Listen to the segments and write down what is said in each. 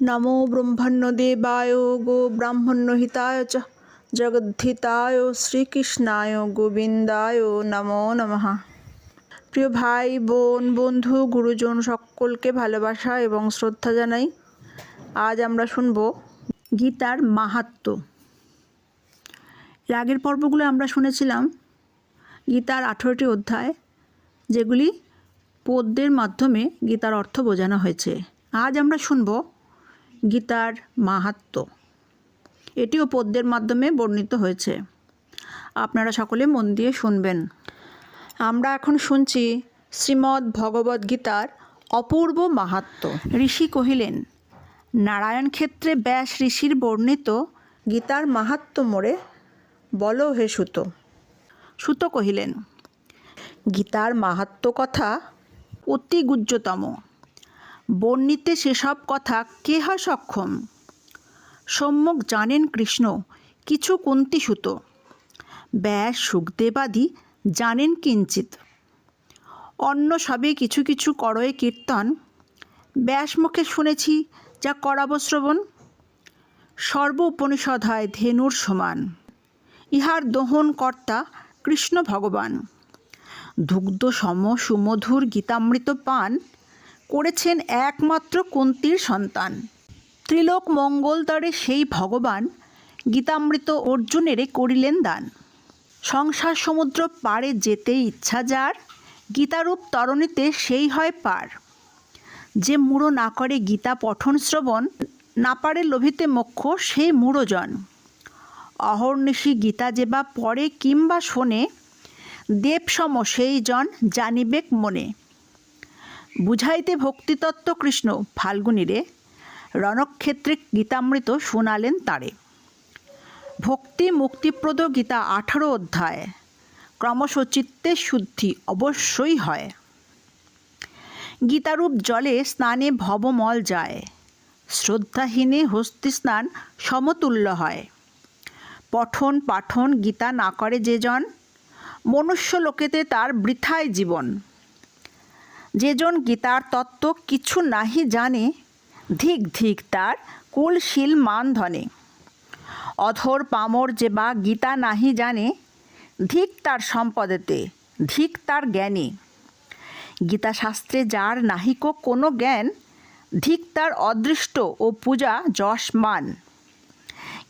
নমো ব্রহ্মণ্যদেবায় গো ব্রাহ্মণ্যহিতায় চ জগদ্ধিতায় শ্রীকৃষ্ণায় গোবিন্দায় নমো নমঃ প্রিয় ভাই বোন, বন্ধু, গুরুজন সকলকে ভালোবাসা এবং শ্রদ্ধা জানাই। আজ আমরা শুনব গীতার মাহাত্ম্য। এর আগের পর্বগুলো আমরা শুনেছিলাম গীতার আঠেরোটি অধ্যায়, যেগুলি পদ্যের মাধ্যমে গীতার অর্থ বোঝানো হয়েছে। আজ আমরা শুনব গীতার মাহাত্ম্য এটিও পদ্যের মাধ্যমে বর্ণিত হয়েছে। আপনারা সকলে মন দিয়ে শুনবেন। আমরা এখন শুনছি শ্রীমদ্ ভগবদ্ গীতার অপূর্ব মাহাত্ম্য ঋষি কহিলেন, নারায়ণ ক্ষেত্রে ব্যাস ঋষির বর্ণিত গীতার মাহাত্ম্য মোড়ে বল হে সুত। সুত কহিলেন, গীতার মাহাত্ম্য কথা অতি গুজ্জতম। বর্ণিতে সেসব কথা কে হয় সক্ষম? সম্যক জানেন কৃষ্ণ, কিছু কুন্তি সুত ব্যাস সুখদেবাদি, জানেন কিঞ্চিত অন্য সবে কিছু কিছু করয়ে কীর্তন। ব্যাস মুখে শুনেছি, যা করাব শ্রবণ। সর্ব উপনিষদ হয় ধেনুর সমান। ইহার দহন কর্তা কৃষ্ণ ভগবান। দুগ্ধ সম সুমধুর গীতামৃত পান করেছেন একমাত্র কুন্তির সন্তান। ত্রিলোক মঙ্গলতরে সেই ভগবান গীতামৃত অর্জুনেরে করিলেন দান। সংসার সমুদ্র পারে যেতে ইচ্ছা যার, গীতারূপ তরণীতে সেই হয় পার। যে মূঢ় না করে গীতা পঠন শ্রবণ, না পারে লোভিতে মোক্ষ সেই মূঢ়জন অহর্নিশি গীতা যে বা পড়ে কিংবা শোনে দেবসম সেই জন জানিবেক মনে। বুঝাইতে ভক্তিতত্ত্ব কৃষ্ণ ফাল্গুনিরে, রণক্ষেত্রে গীতামৃত শোনালেন তারে। ভক্তি মুক্তিপ্রদ গীতা আঠারো অধ্যায়, ক্রমশ চিত্তের শুদ্ধি অবশ্যই হয়। গীতারূপ জলে স্নানে ভবমল যায়, শ্রদ্ধাহীনে হস্তি স্নান সমতুল্য হয়। পঠন পাঠন গীতা না করে যে জন, মনুষ্য লোকেতে তার বৃথায় জীবন। যেজন গীতার তত্ত্ব কিছু নাহি জানে, ধিক ধিক তার কুলশীল মান ধনে। অধর পামর যে বা গীতা নাহি জানে, ধিক তার সম্পদেতে, ধিক তার জ্ঞানে। গীতাশাস্ত্রে যার নাহিক কোনো জ্ঞান, ধিক তার অদৃষ্ট ও পূজা যশ মান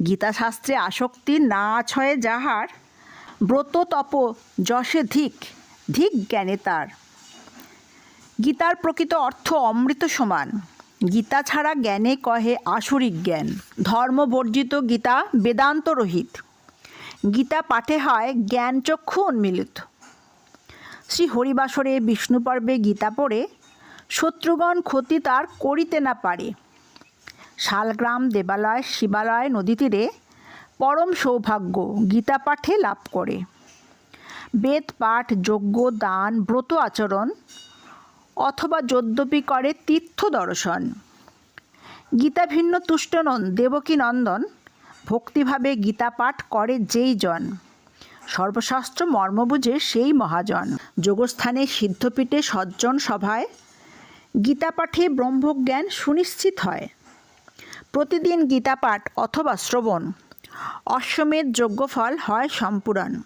গীতাশাস্ত্রে আসক্তি না ছয়ে যাহার ব্রত তপ যশে ধিক ধিক জ্ঞানে তার। গীতার প্রকৃত অর্থ অমৃত সমান। গীতা ছাড়া জ্ঞানে কহে আসরিক জ্ঞান। ধর্মবর্জিত গীতা বেদান্ত রহিত। গীতা পাঠে হয় জ্ঞান চক্ষু উন্মিলিত। শ্রী হরিবাসরে বিষ্ণু পর্বে গীতা পড়ে, শত্রুগণ ক্ষতি তার করিতে না পারে। শালগ্রাম দেবালয়, শিবালয় নদী তীরে পরম সৌভাগ্য গীতা পাঠে লাভ করে। বেদ পাঠ, যজ্ঞ, দান, ব্রত আচরণ অথবা যদ্যপি করে তীর্থ দর্শন। গীতা ভিন্ন তুষ্ট নন, দেবকী নন্দন। ভক্তিভাবে গীতা পাঠ করে যেই জন। সর্বশাস্ত্র মর্ম বুঝে সেই মহাজন। যোগস্থানে সিদ্ধপীঠে সজ্জন সভায় গীতা পাঠে ব্রহ্মজ্ঞান সুনিশ্চিত হয়। প্রতিদিন গীতা পাঠ অথবা শ্রবণ অশ্বমেধ যজ্ঞফল হয় সম্পূরণ।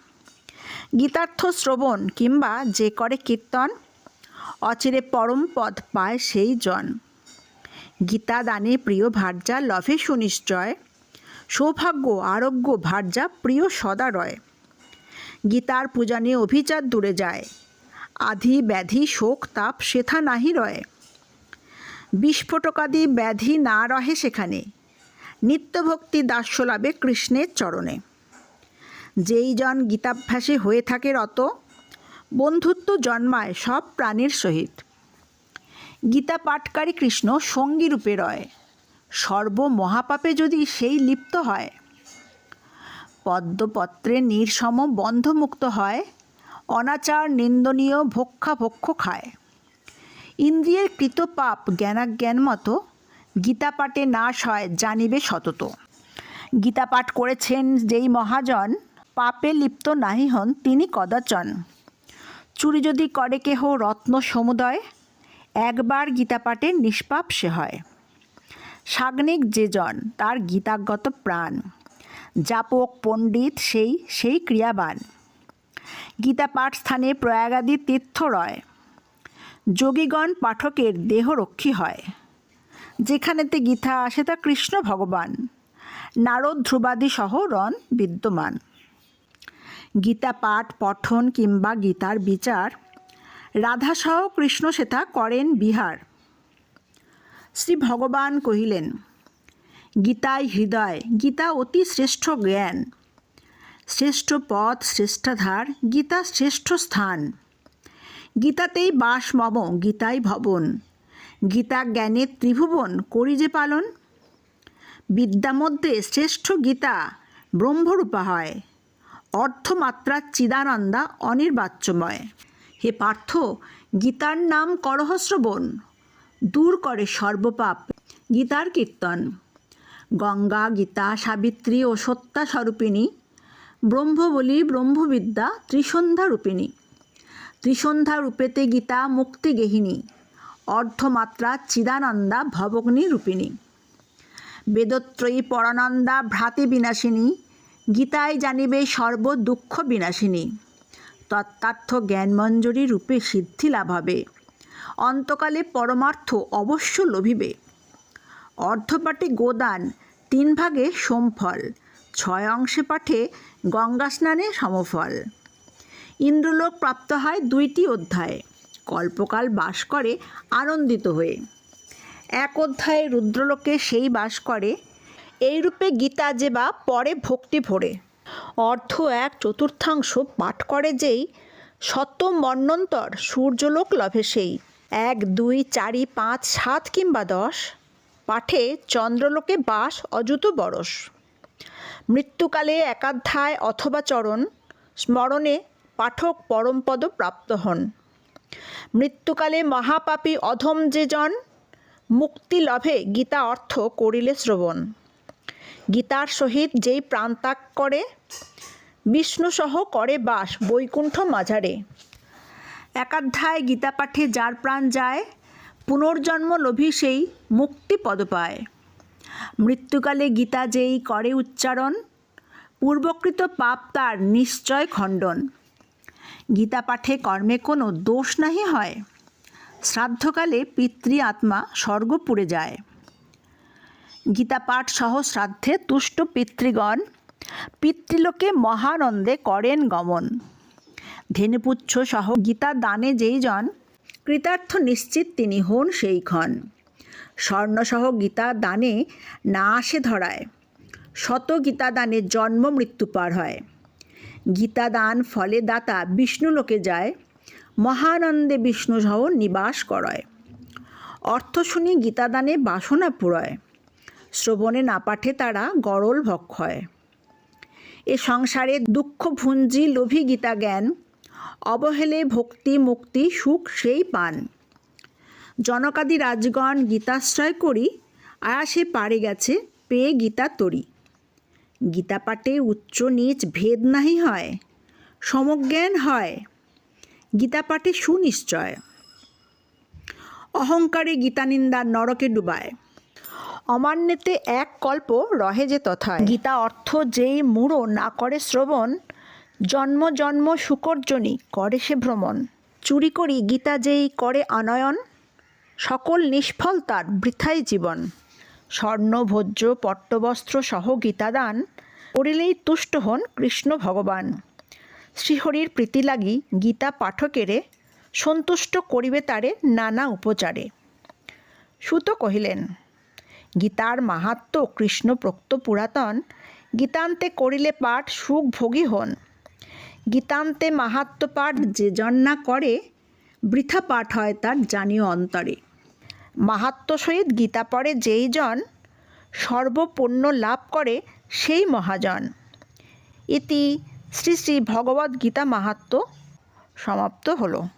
গীতার্থ শ্রবণ কিংবা যে করে কীর্তন অচিরে পরম পদ পায় সেই জন। গীতা দানে প্রিয় ভার্যা লভে সুনিশ্চয়, সৌভাগ্য, আরোগ্য ভার্যা প্রিয় সদা রয়। গীতার পূজা নিয়ে অভিচার দূরে যায়, আধি ব্যাধি শোক তাপ সেথা নাহি রয়। বিস্ফোটকাদি ব্যাধি না রহে সেখানে, নিত্যভক্তি দাস্য লাভে কৃষ্ণের চরণে। যেই জন গীতাভ্যাসে হয়ে থাকে রত বন্ধুত্ব জন্মায় সব প্রাণীর সহিত। গীতা পাঠকারী কৃষ্ণ সঙ্গী রূপে রয়। সর্ব মহাপাপে যদি সেই লিপ্ত হয়, পদ্মপত্রে নির্সম বন্ধমুক্ত হয়, অনাচার নিন্দনীয় ভক্ষাভক্ষ খায়। ইন্দ্রিয়ের কৃত পাপ জ্ঞানাজ্ঞান মতো গীতা পাঠে নাশ হয় জানিবে সতত। গীতা পাঠ করেছেন যেই মহাজন, পাপে লিপ্ত নাহি হন তিনি কদাচন। চুরি যদি করে কেহ রত্ন সমুদয়, একবার গীতা পাঠে নিষ্পাপ সে হয়। সাগ্নিক যে জন, তার গীতাগত প্রাণ। জাপক পণ্ডিত সেই সেই ক্রিয়াবান। গীতা পাঠ স্থানে প্রয়াগাদি তীর্থ রয়। যোগীগণ পাঠকের দেহরক্ষী হয়। যেখানেতে গীতা আসে তা কৃষ্ণ ভগবান। নারদ ধ্রুবাদি সহ রণ বিদ্যমান। গীতা পাঠ, পঠন কিংবা গীতার বিচার। রাধাসহ কৃষ্ণ সেথা করেন বিহার। শ্রী ভগবান কহিলেন গীতায় হৃদয়, গীতা অতি শ্রেষ্ঠ জ্ঞান। শ্রেষ্ঠ পথ, শ্রেষ্ঠাধার, গীতা শ্রেষ্ঠ স্থান। গীতাতেই বাস মম, গীতাই ভবন। গীতা জ্ঞানের ত্রিভুবন, করি যে পালন। বিদ্যা মধ্যে শ্রেষ্ঠ গীতা ব্রহ্মরূপা হয়। অর্থমাত্রা চিদানন্দা অনির্বাচ্যময়। হে পার্থ, গীতার নাম করহশ্রবণ দূর করে সর্বপাপ, গীতার কীর্তন। গঙ্গা, গীতা, সাবিত্রী ও সত্যা স্বরূপিণী, ব্রহ্মবলী, ব্রহ্মবিদ্যা, ত্রিসন্ধ্যা রূপিণী। ত্রিসন্ধ্যা রূপেতে গীতা মুক্তি গেহিনী, অর্ধমাত্রা চিদানন্দা ভবগ্নি রূপিণী। বেদত্রয়ী পরানন্দা ভ্রাতি বিনাশিনী গীতায় জানিবে সর্ব দুঃখ বিনাশিনী তত্ত্বার্থ জ্ঞানমঞ্জরী রূপে সিদ্ধি লাভ হবে অন্তকালে পরমার্থ অবশ্য লভিবে। অর্ধপাঠে গোদান, তিন ভাগে সোমফল, ছয় অংশে পাঠে গঙ্গা স্নানে সমফল। ইন্দ্রলোক প্রাপ্ত হয় দুইটি অধ্যায়, কল্পকাল বাস করে আনন্দিত হয়ে। এক অধ্যায়ে রুদ্রলোকে সেই বাস করে এইরূপে গীতা যে বা পরে ভক্তি ভরে। অর্ধ এক চতুর্থাংশ পাঠ করে যেই শত মন্বন্তর সূর্যলোক লভে সেই। এক, দুই, চারি, পাঁচ, সাত কিংবা দশ। পাঠে চন্দ্রলোকে বাস অযুত বরস। মৃত্যুকালে একাধ্যায় অথবা চরণ, স্মরণে পাঠক পরমপদ প্রাপ্ত হন। মৃত্যুকালে মহাপাপী অধম যে জন, মুক্তি লভে গীতা অর্থ করিলে শ্রবণ। গীতার সহিত যেই প্রাণত্যাগ করে বিষ্ণুসহ করে বাস বৈকুণ্ঠ মাঝারে। একাধ্যায় গীতা পাঠে যার প্রাণ যায়, পুনর্জন্ম লোভী সেই মুক্তি পদ পায়। মৃত্যুকালে গীতা যেই করে উচ্চারণ, পূর্বকৃত পাপ তার নিশ্চয় খণ্ডন। গীতা পাঠে কর্মে কোনো দোষ নাহি হয়। শ্রাদ্ধকালে পিতৃ আত্মা স্বর্গপুরে যায়। গীতা পাঠ সহ শ্রাদ্ধে তুষ্ট পিতৃগণ পিতৃলোকে মহানন্দে করেন গমন। ধেনুপুচ্ছ সহ গীতা দানে যেই জন, কৃতার্থ নিশ্চিত তিনি হন সেই ক্ষণ। স্বর্ণসহ গীতা দানে না আসে ধরায়, শত গীতা দানে জন্ম মৃত্যু পার হয়। গীতা দান ফলে দাতা বিষ্ণু লোকে যায়, মহানন্দে বিষ্ণুসহ নিবাস করায়। অর্থ শুনি গীতাদানে বাসনা পুরয়। শ্রবণে না পাঠে তারা গরল ভক্ষয়। এ সংসারে দুঃখ ভুঞ্জি লোভী গীতা জ্ঞান অবহেলে ভক্তি মুক্তি সুখ সেই পান। জনকাদি রাজগণ গীতাশ্রয় করি, আয়াসে পারে গেছে, পেয়ে গীতা তরি। গীতা পাঠে উচ্চ নিচ ভেদ নাহি হয়, সমজ্ঞান হয়, গীতা পাঠে সুনিশ্চয়। অহংকারে গীতানিন্দা নরকে ডুবায়। অমান্যতে এক কল্প রহে যে তথায়। গীতা অর্থ যেই মূঢ় না করে শ্রবণ, জন্ম জন্ম শুকর্জনী করে সে ভ্রমণ। চুরি করি গীতা যেই করে আনয়ন, সকল নিষ্ফল তার বৃথাই জীবন। স্বর্ণ, ভোজ্য, পট্টবস্ত্র সহ গীতাদান করিলেই তুষ্ট হন কৃষ্ণ ভগবান। শ্রীহরির প্রীতি লাগি গীতা পাঠকেরে সন্তুষ্ট করিবে তারে নানা উপচারে। সুত কহিলেন গীতার মাহাত্ম কৃষ্ণ প্রক্ত পুরাতন, গীতান্তে করিলে পাঠ সুখ ভোগী হন। গীতান্তে মাহাত্ম পাঠ যে জন না করে, বৃথা পাঠ হয় তার জানীয় অন্তরে। মাহাত্ম সহিত গীতা পড়ে যেই জন, সর্বপুণ্য লাভ করে সেই মহাজন। ইতি শ্রী শ্রী ভগবদ্গীতা মাহাত্ম সমাপ্ত হলো।